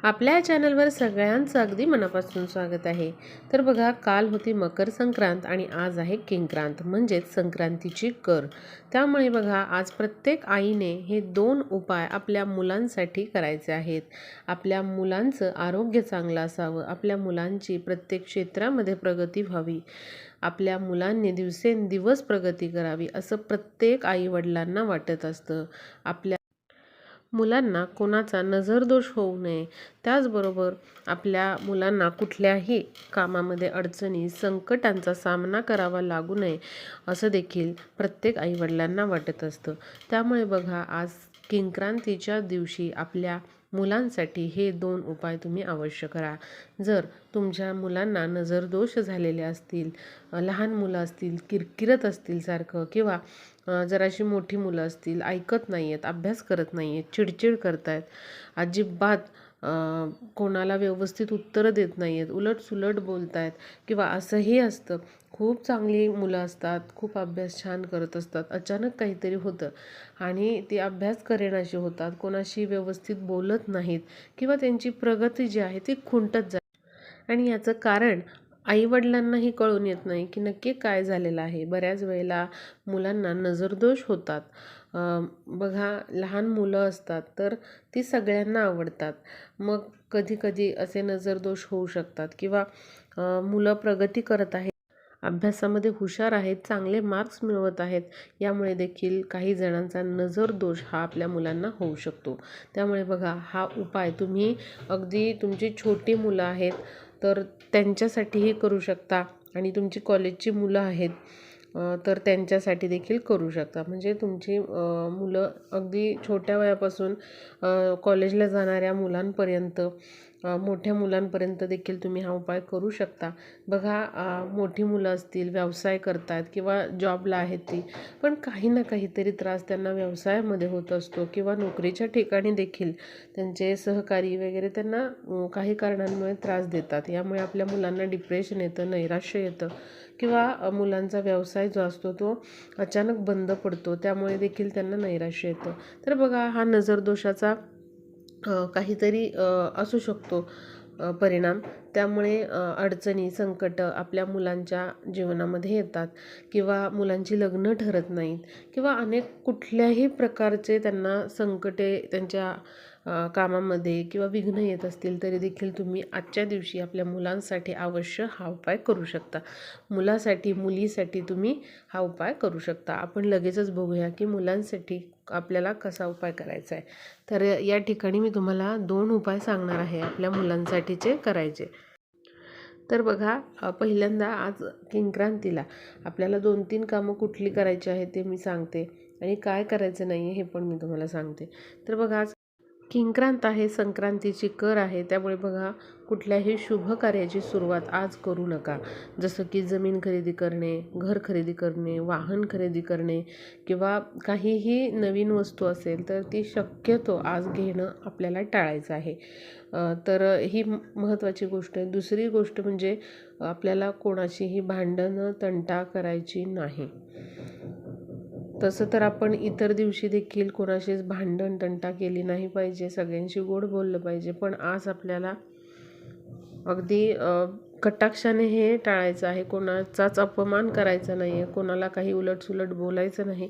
आपल्या चॅनलवर सगळ्यांचं अगदी मनापासून स्वागत आहे. तर बघा काल होती मकर संक्रांत आणि आज आहे किंक्रांत म्हणजेच संक्रांतीची कर. त्यामुळे बघा आज प्रत्येक आईने हे दोन उपाय आपल्या मुलांसाठी करायचे आहेत. आपल्या मुलांचं आरोग्य चांगलं असावं आपल्या मुलांची प्रत्येक क्षेत्रामध्ये प्रगती व्हावी आपल्या मुलांनी दिवसेंदिवस प्रगती करावी असं प्रत्येक आईवडिलांना वाटत असतं. आपल्या मुलांना कोणाचा नजरदोष होऊ नये. त्याचबरोबर आपल्या मुलांना कुठल्याही कामामध्ये अडचणी संकटांचा सामना करावा लागू नये असं देखील प्रत्येक आईवडिलांना वाटत असतं. त्यामुळे बघा आज किंक्रांतीच्या दिवशी आपल्या मुलांसाठी हे दोन उपाय तुम्ही अवश्य करा. जर तुमच्या मुलांना नजरदोष झालेले असतील लहान मुलं असतील किरकिरत असतील सारखं किंवा जराशी मोठी मुलं असतील ऐकत नाही आहेत अभ्यास करत नाही आहेत चिडचिड करत आहेत अजिबात कोणाला व्यवस्थित उत्तरं देत नाही आहेत उलटसुलट बोलत आहेत किंवा असंही असतं. खूप चांगली मुलं असतात खूप अभ्यास छान करत असतात अचानक काहीतरी होतं आणि ते अभ्यास करेनाशी होतात कोणाशी व्यवस्थित बोलत नाहीत किंवा त्यांची प्रगती जी आहे ती खुंटत जाते. आणि याचं कारण आईवडिलांनाही कळून येत नाही की नक्की काय झालेलं आहे. बऱ्याच वेळेला मुलांना नजरदोष होतात. बघा लहान मुलं असतात तर ती सगळ्यांना आवडतात. मग कधीकधी असे नजरदोष होऊ शकतात किंवा मुलं प्रगती करत आहेत. अभ्यासामध्ये हुशार आहेत चांगले मार्क्स मिळवत आहेत. यामुळे देखील काही जणांचा नजरदोष हा आपल्या मुलांना होऊ शकतो. त्यामुळे बघा हा उपाय तुम्ही अगदी तुमची छोटी मुलं आहेत तर त्यांच्यासाठीही करू शकता. आणि तुमची कॉलेजची मुलं आहेत तर त्यांच्यासाठी देखील करू शकता. म्हणजे तुमची मुलं अगदी छोट्या वयापासून कॉलेजला जाणाऱ्या मुलांपर्यंत मोठ्या मुलांपर्यंत देखील तुम्ही हा उपाय करू शकता. बघा मोठी मुलं असतील व्यवसाय करतात किंवा जॉबला आहेत ती पण काही ना काहीतरी त्रास त्यांना व्यवसायामध्ये होत असतो किंवा नोकरीच्या ठिकाणी देखील त्यांचे सहकारी वगैरे त्यांना काही कारणांमुळे त्रास देतात. यामुळे आपल्या मुलांना डिप्रेशन येतं नैराश्य येतं किंवा मुलांचा व्यवसाय जो असतो तो अचानक बंद पडतो. त्यामुळे देखील त्यांना नैराश्य येतं. तर बघा हा नजरदोषाचा काहीतरी असू शकतो परिणाम. त्यामुळे अडचणी संकट आपल्या मुलांच्या जीवनामध्ये येतात किंवा मुलांची लग्न ठरत नाहीत किंवा अनेक कुठल्याही प्रकारचे त्यांना संकटे त्यांच्या कामामध्ये किंवा विघ्न येत असतील तरी देखील तुम्ही आजच्या दिवशी आपल्या मुलांसाठी अवश्य हा उपाय करू शकता. मुलासाठी मुलीसाठी तुम्ही हा उपाय करू शकता. आपण लगेचच बघूया की मुलांसाठी आपल्याला कसा उपाय करायचा आहे. तर या ठिकाणी मी तुम्हाला दोन उपाय सांगणार आहे आपल्या मुलांसाठीचे करायचे. तर बघा पहिल्यांदा आज किंक्रांतीला आपल्याला दोन तीन कामं कुठली करायची आहेत ते मी सांगते आणि काय करायचं नाही आहे हे पण मी तुम्हाला सांगते. तर बघा आज किंक्रांत आहे संक्रांतीची कर आहे त्यामुळे बघा कुठल्याही शुभ कार्याची सुरुवात आज करू नका. जसं की जमीन खरेदी करणे घर खरेदी करणे वाहन खरेदी करणे किंवा काहीही नवीन वस्तू असेल तर ती शक्यतो आज घेणं आपल्याला टाळायचं आहे. तर ही महत्त्वाची गोष्ट आहे. दुसरी गोष्ट म्हणजे आपल्याला कोणाचीही भांडणं तंटा करायची नाही. तसं तर आपण इतर दिवशी देखील कोणाशीच भांडण तंटा केली नाही पाहिजे सगळ्यांशी गोड बोललं पाहिजे. पण आज आपल्याला अगदी कटाक्षाने हे टाळायचं आहे. कोणाचाच अपमान करायचा नाही आहे कोणाला काही उलटसुलट बोलायचं नाही.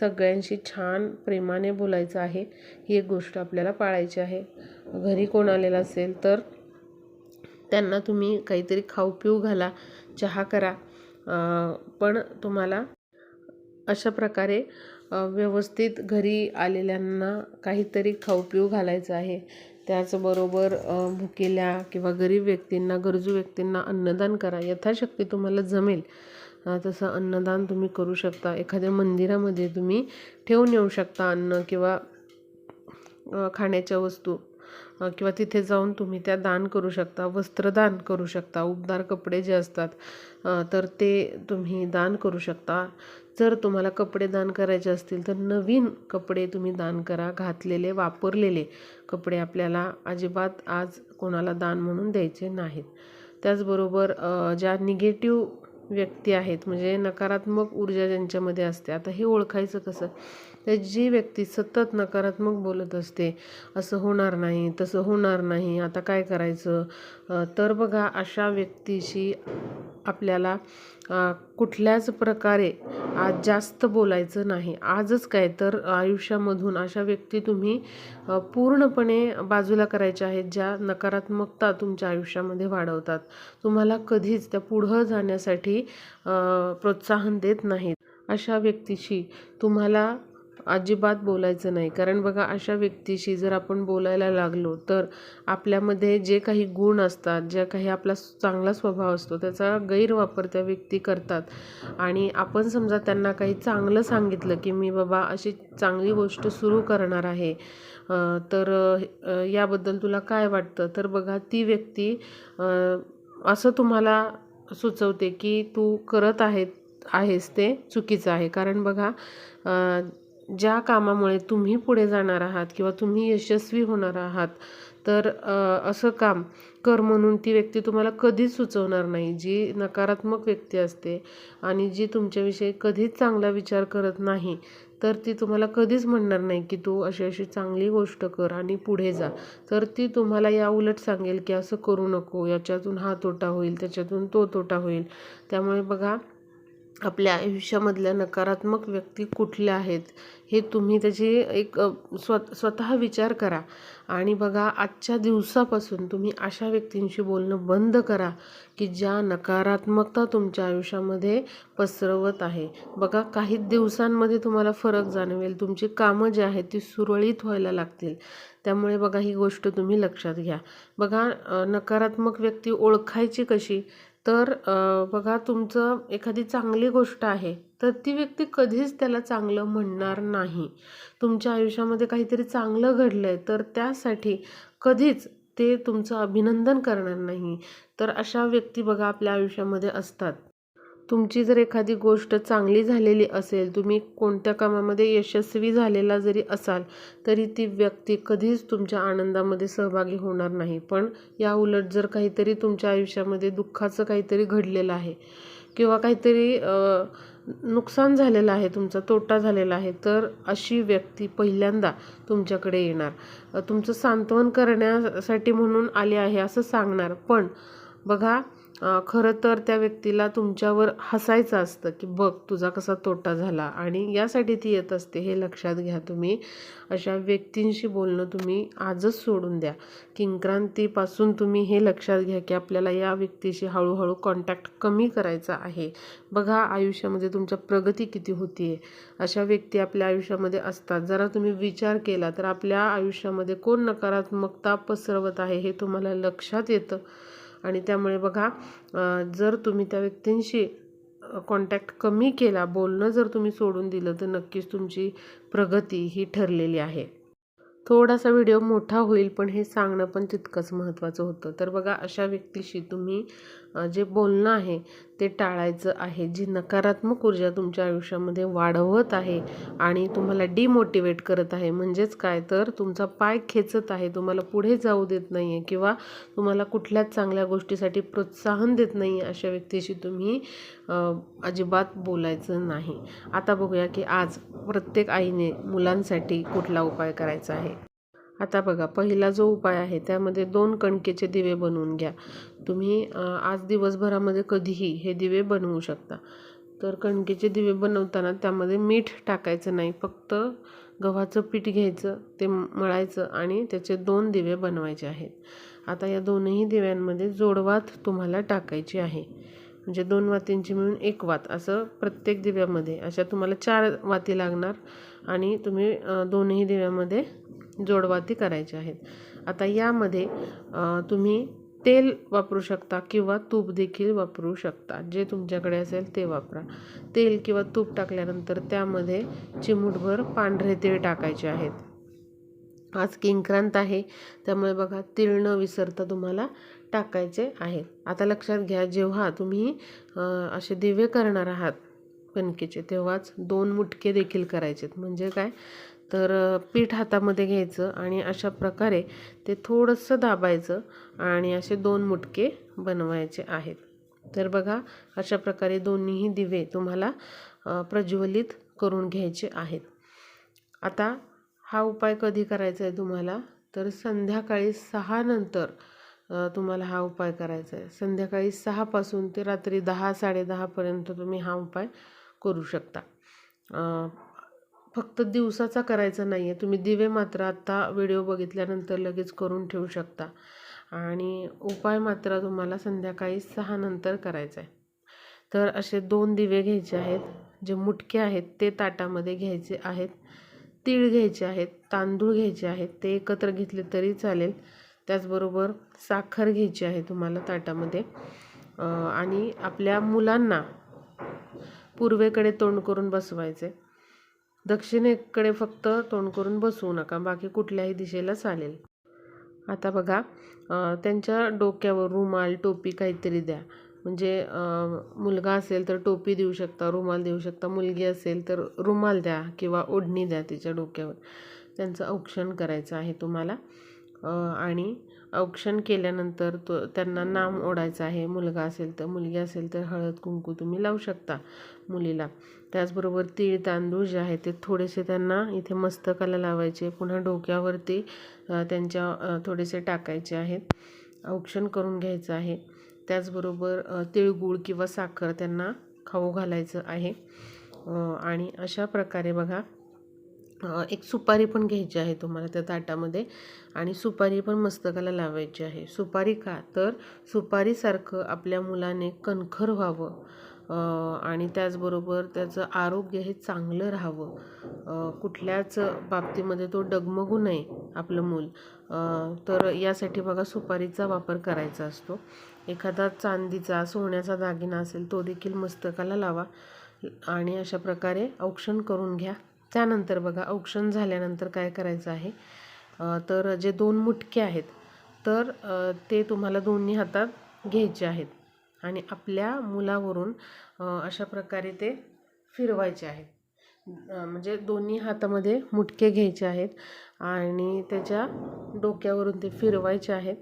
सगळ्यांशी छान प्रेमाने बोलायचं आहे. ही एक गोष्ट आपल्याला पाळायची आहे. घरी कोण आलेलं असेल तर त्यांना तुम्ही काहीतरी खाऊ पिऊ घाला चहा करा. पण तुम्हाला अशा प्रकारे व्यवस्थित घरी आलेल्यांना काहीतरी खाऊ पिऊ घालायचं आहे. त्याचबरोबर भुकेल्या किंवा गरीब व्यक्तींना गरजू व्यक्तींना अन्नदान करा. यथाशक्ती तुम्हाला जमेल. तसं अन्नदान तुम्ही करू शकता. एखाद्या मंदिरामध्ये तुम्ही ठेवून येऊ शकता अन्न किंवा खाण्याच्या वस्तू. किंवा तिथे जाऊन तुम्ही त्या दान करू शकता वस्त्रदान करू शकता उबदार कपडे जे असतात तर ते तुम्ही दान करू शकता. जर तुम्हाला कपडे दान करायचे असतील तर नवीन कपडे तुम्ही दान करा घातलेले वापरलेले कपडे आपल्याला अजिबात आज कोणाला दान म्हणून द्यायचे नाहीत. त्याचबरोबर ज्या निगेटिव्ह व्यक्ती आहेत म्हणजे नकारात्मक ऊर्जा ज्यांच्यामध्ये असते आता हे ओळखायचं कसं? तर जी व्यक्ती सतत नकारात्मक बोलत असते असं होणार नाही तसं होणार नाही आता काय करायचं? तर बघा अशा व्यक्तीशी आपल्याला कुठल्याच प्रकारे आज जास्त बोलायचं नाही. आजच काय तर आयुष्यामधून अशा व्यक्ती तुम्ही पूर्णपणे बाजूला करायच्या आहेत ज्या नकारात्मकता तुमच्या आयुष्यामध्ये वाढवतात. तुम्हाला कधीच त्या पुढं जाण्यासाठी प्रोत्साहन देत नाहीत. अशा व्यक्तीशी तुम्हाला अजिबात बोलायचं नाही. कारण बघा अशा व्यक्तीशी जर आपण बोलायला लागलो तर आपल्यामध्ये जे काही गुण असतात ज्या काही आपला चांगला स्वभाव असतो त्याचा गैरवापर त्या व्यक्ती करतात. आणि आपण समजा त्यांना काही चांगलं सांगितलं की मी बाबा अशी चांगली गोष्ट सुरू करणार आहे तर याबद्दल तुला काय वाटतं? तर बघा ती व्यक्ती असं तुम्हाला सुचवते की तू करत आहेत आहेस ते चुकीचं आहे. कारण बघा ज्या कामामुळे तुम्ही पुढे जाणार आहात किंवा तुम्ही यशस्वी होणार आहात तर असं काम कर म्हणून ती व्यक्ती तुम्हाला कधीच सुचवणार नाही. जी नकारात्मक व्यक्ती असते आणि जी तुमच्याविषयी कधीच चांगला विचार करत नाही तर ती तुम्हाला कधीच म्हणणार नाही की तू अशी अशी चांगली गोष्ट कर आणि पुढे जा. तर ती तुम्हाला या उलट सांगेल की असं करू नको याच्यातून हा तोटा होईल त्याच्यातून तो तोटा होईल. त्यामुळे बघा आपल्या आयुष्यामधल्या नकारात्मक व्यक्ती कुठल्या आहेत हे तुम्ही त्याची एक स्वत स्व स्वतः विचार करा. आणि बघा आजच्या दिवसापासून तुम्ही अशा व्यक्तींशी बोलणं बंद करा की ज्या नकारात्मकता तुमच्या आयुष्यामध्ये पसरवत आहे. बघा काही दिवसांमध्ये तुम्हाला फरक जाणवेल. तुमची कामं जी आहेत ती सुरळीत व्हायला लागतील. त्यामुळे बघा ही गोष्ट तुम्ही लक्षात घ्या. बघा नकारात्मक व्यक्ती ओळखायची कशी? तर बघा तुमचं एखादी चांगली गोष्ट आहे तर ती व्यक्ती कधीच त्याला चांगलं म्हणणार नाही. तुमच्या आयुष्यामध्ये काहीतरी चांगलं घडलं आहे तर त्यासाठी कधीच ते तुमचं अभिनंदन करणार नाही. तर अशा व्यक्ती बघा आपल्या आयुष्यामध्ये असतात. तुमची जर एखादी गोष्ट चांगली झालेली असेल तुम्ही कोणत्या कामामध्ये यशस्वी झालेला जरी असाल तरी ती व्यक्ती कधीच तुमच्या आनंदामध्ये सहभागी होणार नाही. पण या उलट जर काहीतरी तुमच्या आयुष्यामध्ये दुःखाचं काहीतरी घडलेलं आहे किंवा काहीतरी नुकसान झालेलं आहे तुमचा तोटा झालेला आहे तर अशी व्यक्ती पहिल्यांदा तुमच्याकडे येणार. तुमचं सांत्वन करण्यासाठी म्हणून आले आहे असं सांगणार. पण बघा खरं तर त्या व्यक्तीला तुमच्यावर हसायचं असतं की बघ तुझा कसा तोटा झाला. आणि यासाठी ती येत असते हे लक्षात घ्या तुम्ही अशा व्यक्तींशी बोलणं तुम्ही आजच सोडून द्या. किंक्रांतीपासून तुम्ही हे लक्षात घ्या की आपल्याला या व्यक्तीशी हळूहळू कॉन्टॅक्ट कमी करायचा आहे. बघा आयुष्यामध्ये तुमच्या प्रगती किती होती आहे अशा व्यक्ती आपल्या आयुष्यामध्ये असतात. जरा तुम्ही विचार केला तर आपल्या आयुष्यामध्ये कोण नकारात्मकता पसरवत आहे हे तुम्हाला लक्षात येतं. आणि त्यामुळे बघा जर तुम्ही त्या व्यक्तींशी कॉन्टॅक्ट कमी केला बोलणं जर तुम्ही सोडून दिलं तर नक्कीच तुमची प्रगती ही ठरलेली आहे. थोडासा व्हिडिओ मोठा होईल पण हे सांगणं पण तितकंच महत्त्वाचं होतं. तर बघा अशा व्यक्तीशी तुम्ही जे बोलणं आहे ते टाळायचं आहे. जी नकारात्मक ऊर्जा तुमच्या आयुष्यामध्ये वाढवत आहे आणि तुम्हाला डिमोटिवेट करत आहे म्हणजेच काय? तर तुमचा पाय खेचत आहे. तुम्हाला पुढे जाऊ देत नाही आहे किंवा तुम्हाला कुठल्याच चांगल्या गोष्टीसाठी प्रोत्साहन देत नाही आहे अशा व्यक्तीशी तुम्ही अजिबात बोलायचं नाही. आता बघूया की आज प्रत्येक आईने मुलांसाठी कुठला उपाय करायचा आहे? आता बघा पहिला जो उपाय आहे त्यामध्ये दोन कणकेचे दिवे बनवून घ्या. तुम्ही आज दिवसभरामध्ये कधीही हे दिवे बनवू शकता. तर कणकेचे दिवे बनवताना त्यामध्ये मीठ टाकायचं नाही फक्त गव्हाचं पीठ घ्यायचं ते मळायचं आणि त्याचे दोन दिवे बनवायचे आहेत. आता या दोनही दिव्यांमध्ये जोडवात तुम्हाला टाकायची आहे. म्हणजे दोन वातींची मिळून एक वात असं प्रत्येक दिव्यामध्ये अशा तुम्हाला चार वाती लागणार आणि तुम्ही दोनही दिव्यामध्ये जोडवाती करायच्या आहेत. आता यामध्ये तुम्ही तेल वापरू शकता किंवा तूप देखील वापरू शकता. जे तुमच्याकडे असेल ते वापरा. तेल किंवा तूप टाकल्यानंतर त्यामध्ये चिमूटभर पांढरे तीळ टाकायचे आहेत. आज किंक्रांत आहे. त्यामुळे बघा तीळ न विसरता तुम्हाला टाकायचे आहेत आता लक्षात घ्या जेव्हा तुम्ही असे दिवे करणार आहात कणकेचे तेव्हाच दोन मुटके देखील करायचे म्हणजे काय? तर पीठ हातामध्ये घ्यायचं आणि अशा प्रकारे ते थोडंसं दाबायचं आणि असे दोन मुटके बनवायचे आहेत. तर बघा अशा प्रकारे दोन्हीही दिवे तुम्हाला प्रज्वलित करून घ्यायचे आहेत. आता हा उपाय कधी करायचा आहे तुम्हाला? तर संध्याकाळी सहानंतर तुम्हाला हा उपाय करायचा आहे. संध्याकाळी सहापासून ते रात्री दहा साडेदहापर्यंत तुम्ही हा उपाय करू शकता. फक्त दिवसाचा करायचा नाही आहे तुम्ही दिवे मात्र आत्ता व्हिडिओ बघितल्यानंतर लगेच करून ठेवू शकता. आणि उपाय मात्र तुम्हाला संध्याकाळी सहा नंतर करायचा आहे. तर असे दोन दिवे घ्यायचे आहेत. जे मुटके आहेत ते ताटामध्ये घ्यायचे आहेत. तीळ घ्यायचे आहेत तांदूळ घ्यायचे आहेत. ते एकत्र घेतले तरी चालेल. त्याचबरोबर साखर घ्यायची आहे तुम्हाला ताटामध्ये. आणि आपल्या मुलांना पूर्वेकडे तोंड करून बसवायचे दक्षिणेकडे फक्त तोंड करून बसवू नका. बाकी कुठल्याही दिशेला चालेल. आता बघा त्यांच्या डोक्यावर रुमाल टोपी काहीतरी द्या. म्हणजे मुलगा असेल तर टोपी देऊ शकता रुमाल देऊ शकता. मुलगी असेल तर रुमाल द्या किंवा ओढणी द्या तिच्या डोक्यावर. त्यांचं औक्षण करायचं आहे तुम्हाला. आणि औक्षण केल्यानंतर तो त्यांना नाम ओढायचं आहे. मुलगा असेल तर मुलगी असेल तर हळद कुंकू तुम्ही लावू शकता मुलीला. त्याचबरोबर तीळ तांदूळ जे आहे ते थोडेसे त्यांना इथे मस्तकाला लावायचे. पुन्हा डोक्यावरती त्यांच्या थोडेसे टाकायचे आहेत. औक्षण करून घ्यायचं आहे. त्याचबरोबर तिळगुळ तिळगूळ किंवा साखर त्यांना खाऊ घालायचं आहे. आणि अशा प्रकारे बघा एक सुपारी पण घ्यायची आहे तुम्हाला त्या ताटामध्ये आणि सुपारी पण मस्तकाला लावायची आहे. सुपारी का तर सुपारीसारखं आपल्या मुलाने कणखर व्हावं आणि त्याचबरोबर त्याचं आरोग्य हे चांगलं राहावं. कुठल्याच बाबतीमध्ये तो डगमगू नये आपलं मूल. तर यासाठी बघा सुपारीचा वापर करायचा असतो. एखादा चांदीचा सोन्याचा दागिना असेल तो देखील मस्तकाला लावा आणि अशा प्रकारे औक्षण करून घ्या. त्यानंतर बघा औक्षण झाल्यानंतर काय करायचं आहे? तर जे दोन मुटके आहेत तर ते तुम्हाला दोन्ही हातात घ्यायचे आहेत आणि आपल्या मुलावरून अशा प्रकारे ते फिरवायचे आहेत. म्हणजे दोन्ही हातामध्ये मुटके घ्यायचे आहेत आणि त्याच्या डोक्यावरून ते फिरवायचे आहेत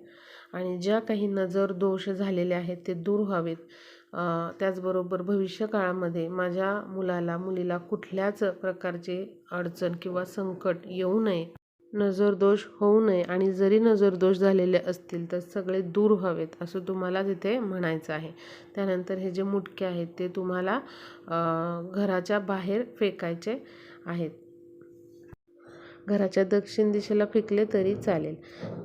आणि ज्या काही नजर दोष झालेले आहेत ते दूर व्हावेत. त्याचबरोबर भविष्य काळामध्ये माझ्या मुलाला मुलीला कुठल्याच प्रकारचे अडचण किंवा संकट येऊ नये नजरदोष होऊ नये आणि जरी नजरदोष झालेले असतील तर सगळे दूर व्हावेत असं तुम्हाला तिथे म्हणायचं आहे. त्यानंतर हे जे मुटके आहेत ते तुम्हाला घराच्या बाहेर फेकायचे आहेत. घराच्या दक्षिण दिशेला फेकले तरी चालेल.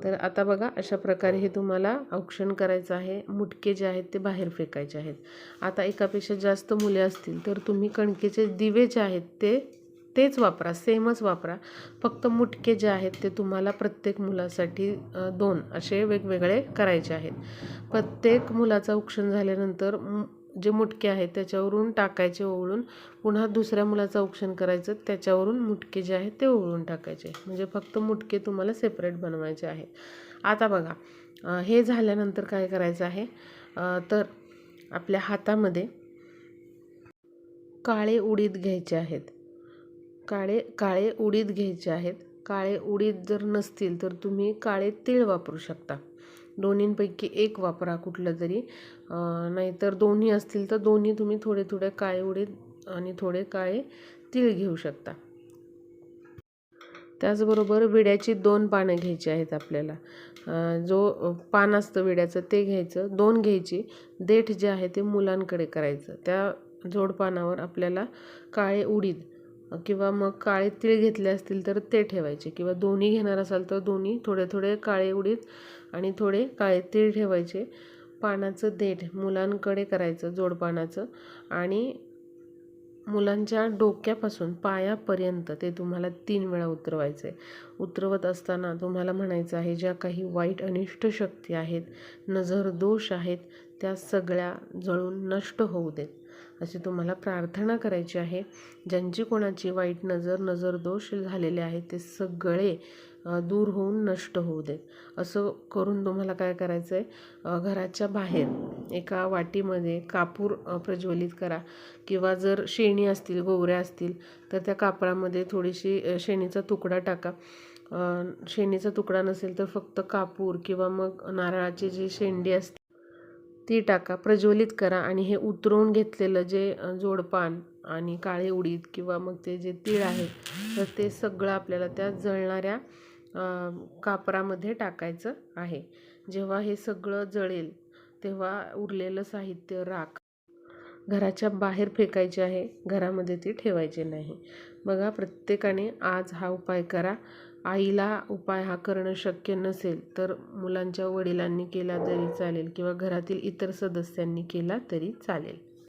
तर आता बघा अशा प्रकारे हे तुम्हाला औक्षण करायचं आहे. मुटके जे आहेत ते बाहेर फेकायचे आहेत. आता एकापेक्षा जास्त मुले असतील तर तुम्ही कणकेचे दिवे जे आहेत ते तेच वापरा. सेमच वापरा. फक्त मुटके जे आहेत ते तुम्हाला प्रत्येक मुलासाठी दोन असे वेगवेगळे करायचे आहेत. प्रत्येक मुलाचं औक्षण झाल्यानंतर जे मुटके आहेत त्याच्यावरून टाकायचे ओवळून. पुन्हा दुसऱ्या मुलाचं औक्षण करायचं त्याच्यावरून मुटके जे आहेत ते ओवळून टाकायचे. म्हणजे फक्त मुटके तुम्हाला सेपरेट बनवायचे आहेत. आता बघा हे झाल्यानंतर काय करायचं आहे? तर आपल्या हातामध्ये काळे उडीद घ्यायचे आहेत. काळे काळे उडीद घ्यायचे आहेत. काळे उडीद जर नसतील तर तुम्ही काळे तीळ वापरू शकता. दोन्हींपैकी एक वापरा कुठलं तरी. नाहीतर दोन्ही असतील तर दोन्ही तुम्ही थोडे थोडे काळे उडीद आणि थोडे काळे तीळ घेऊ शकता. त्याचबरोबर विड्याची दोन पानं घ्यायची आहेत आपल्याला. जो पान असतं विड्याचं ते घ्यायचं. दोन घ्यायची. देठ जे आहे ते मुलांकडे करायचं. त्या जोडपानावर आपल्याला काळे उडीद किंवा मग काळे तीळ घेतले असतील तर ते ठेवायचे. किंवा दोन्ही घेणार असाल तर दोन्ही थोडे थोडे काळे उडीद आणि थोडे काळे तीळ ठेवायचे. पानाचं देठ मुलांकडे करायचं जोडपानाचं आणि मुलांच्या डोक्यापासून पायापर्यंत ते तुम्हाला तीन वेळा उतरवायचं. आहे उतरवत असताना तुम्हाला म्हणायचं आहे ज्या काही वाईट अनिष्ट शक्ती आहेत नजर दोष आहेत त्या सगळ्या जळून नष्ट होऊ देत. अशी तुम्हाला प्रार्थना करायची आहे. ज्यांची कोणाची वाईट नजर नजर दोष झालेले आहेत ते सगळे दूर होऊन नष्ट होऊ देत. असं करून तुम्हाला काय करायचं आहे घराच्या बाहेर एका वाटीमध्ये कापूर प्रज्वलित करा. किंवा जर शेणी असतील गोवऱ्या असतील तर त्या कापडामध्ये थोडीशी शेणीचा तुकडा टाका. शेणीचा तुकडा नसेल तर फक्त कापूर किंवा मग नारळाची जी शेंडी असते ती टाका प्रज्वलित करा आणि हे उतरवून घेतलेलं जे जोडपान आणि काळे उडीद किंवा मग ते जे तीळ आहे तर ते सगळं आपल्याला त्या जळणाऱ्या कापरामध्ये टाकायचं आहे. जेव्हा हे सगळं जळेल तेव्हा उरलेलं साहित्य राख घराच्या बाहेर फेकायचे आहे घरामध्ये ती ठेवायची नाही. बघा प्रत्येकाने आज हा उपाय करा. आईला उपाय हा करणं शक्य नसेल तर मुलांच्या वडिलांनी केला तरी चालेल किंवा घरातील इतर सदस्यांनी केला तरी चालेल.